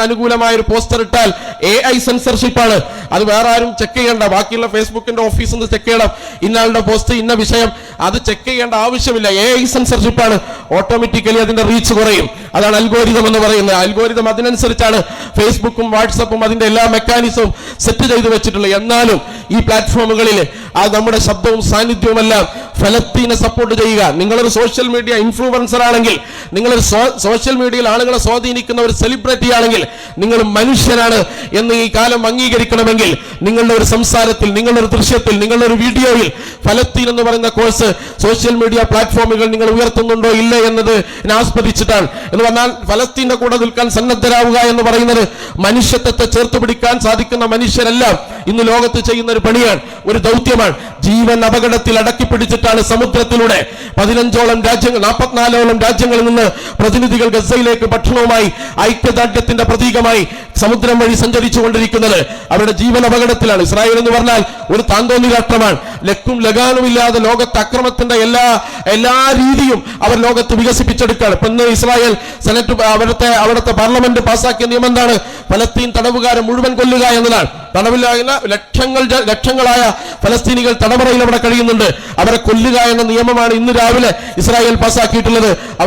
അനുകൂലമായ ഒരു പോസ്റ്റർ ഇട്ടാൽ എ ഐ സെൻസർഷിപ്പ് ആണ്. അത് വേറെ ആരും ചെക്ക് ചെയ്യേണ്ട. ബാക്കിയുള്ള ഫേസ്ബുക്കിന്റെ ഓഫീസിൽ നിന്ന് ചെക്ക് ചെയ്യണം. ഇന്നാളുടെ പോസ്റ്റ് ഇന്ന വിഷയം. അത് ചെക്ക് ചെയ്യേണ്ട ആവശ്യമില്ല. എ ഐ സെൻസർഷിപ്പ് ആണ്. ഓട്ടോമാറ്റിക്കലി അതിന്റെ റീച്ച് കുറയും. അതാണ് അൽഗോരിതം എന്ന് പറയുന്നത്. അൽഗോരിതം അതിനനുസരിച്ചാണ് ഫേസ്ബുക്കും വാട്സപ്പും അതിന്റെ എല്ലാ മെക്കാനിസവും സെറ്റ് ചെയ്ത് വെച്ചിട്ടുള്ളത്. എന്നാലും ഈ പ്ലാറ്റ്ഫോമുകളിൽ ആ നമ്മുടെ ശബ്ദവും സാന്നിധ്യവുമെല്ലാം ഫലസ്തീനെ സപ്പോർട്ട് ചെയ്യുക. നിങ്ങളൊരു സോഷ്യൽ മീഡിയ ഇൻഫ്ലുവൻസർ ആണെങ്കിൽ നിങ്ങളൊരു സോഷ്യൽ മീഡിയയിൽ ആളുകളെ സ്വാധീനിക്കുന്ന ഒരു സെലിബ്രിറ്റി ആണെങ്കിൽ നിങ്ങൾ മനുഷ്യനാണ് എന്ന് ഈ കാലം അംഗീകരിക്കണമെങ്കിൽ നിങ്ങളുടെ ഒരു സംസാരത്തിൽ നിങ്ങളുടെ ഒരു ദൃശ്യത്തിൽ നിങ്ങളുടെ ഒരു വീഡിയോയിൽ ഫലസ്തീൻ എന്ന് പറയുന്ന കോഴ്സ് സോഷ്യൽ മീഡിയ പ്ലാറ്റ്ഫോമുകൾ നിങ്ങൾ ഉയർത്തുന്നുണ്ടോ ഇല്ല എന്നത് ആസ്പദിച്ചിട്ടാണ് എന്ന് പറഞ്ഞാൽ ഫലസ്തീന്റെ കൂടെ നിൽക്കാൻ സന്നദ്ധരാവുക എന്ന് പറയുന്നത് മനുഷ്യത്വത്തെ ചേർത്ത് പിടിക്കാൻ സാധിക്കുന്ന മനുഷ്യരെല്ലാം. ഇന്ന് ലോകത്ത് ചെയ്യുന്ന ഒരു പണിയാണ് ഒരു ദൗത്യമാണ്. ജീവൻ അപകടത്തിൽ അടക്കി പിടിച്ചിട്ടാണ് സമുദ്രത്തിലൂടെ. പതിനഞ്ചോളം രാജ്യങ്ങൾ നാൽപ്പത്തിനാലോളം രാജ്യങ്ങളിൽ നിന്ന് പ്രതിനിധികൾ ഗസയിലേക്ക് ഭക്ഷണവുമായി ഐക്യദാർഢ്യത്തിന്റെ പ്രതീകമായി സമുദ്രം വഴി സഞ്ചരിച്ചു കൊണ്ടിരിക്കുന്നത് അവരുടെ ജീവൻ അപകടത്തിലാണ്. ഇസ്രായേൽ എന്ന് പറഞ്ഞാൽ ഒരു താന്തോന്നി രാഷ്ട്രമാണ്. ലക്കും ലഗാനും ഇല്ലാതെ ലോകത്ത് അക്രമത്തിന്റെ എല്ലാ എല്ലാ രീതിയും അവർ ലോകത്ത് വികസിപ്പിച്ചെടുക്കുകയാണ്. ഇപ്പൊ ഇന്ന് ഇസ്രായേൽ സെനറ്റ് അവിടുത്തെ അവിടുത്തെ പാർലമെന്റ് പാസാക്കിയ നിയമം എന്താണ്? ഫലസ്തീൻ തടവുകാരെ മുഴുവൻ കൊല്ലുക എന്നതാണ്. തടവിലാകുന്ന ലക്ഷങ്ങൾ ലക്ഷങ്ങളായ ഫലസ്തീനികൾ തടവറയിൽ അവിടെ കഴിയുന്നുണ്ട്. അവരെ കൊല്ലുക എന്ന നിയമമാണ് ഇന്ന് രാവിലെ ഇസ്രായേൽ പാസാക്കിയിട്ടുള്ളത് അവർ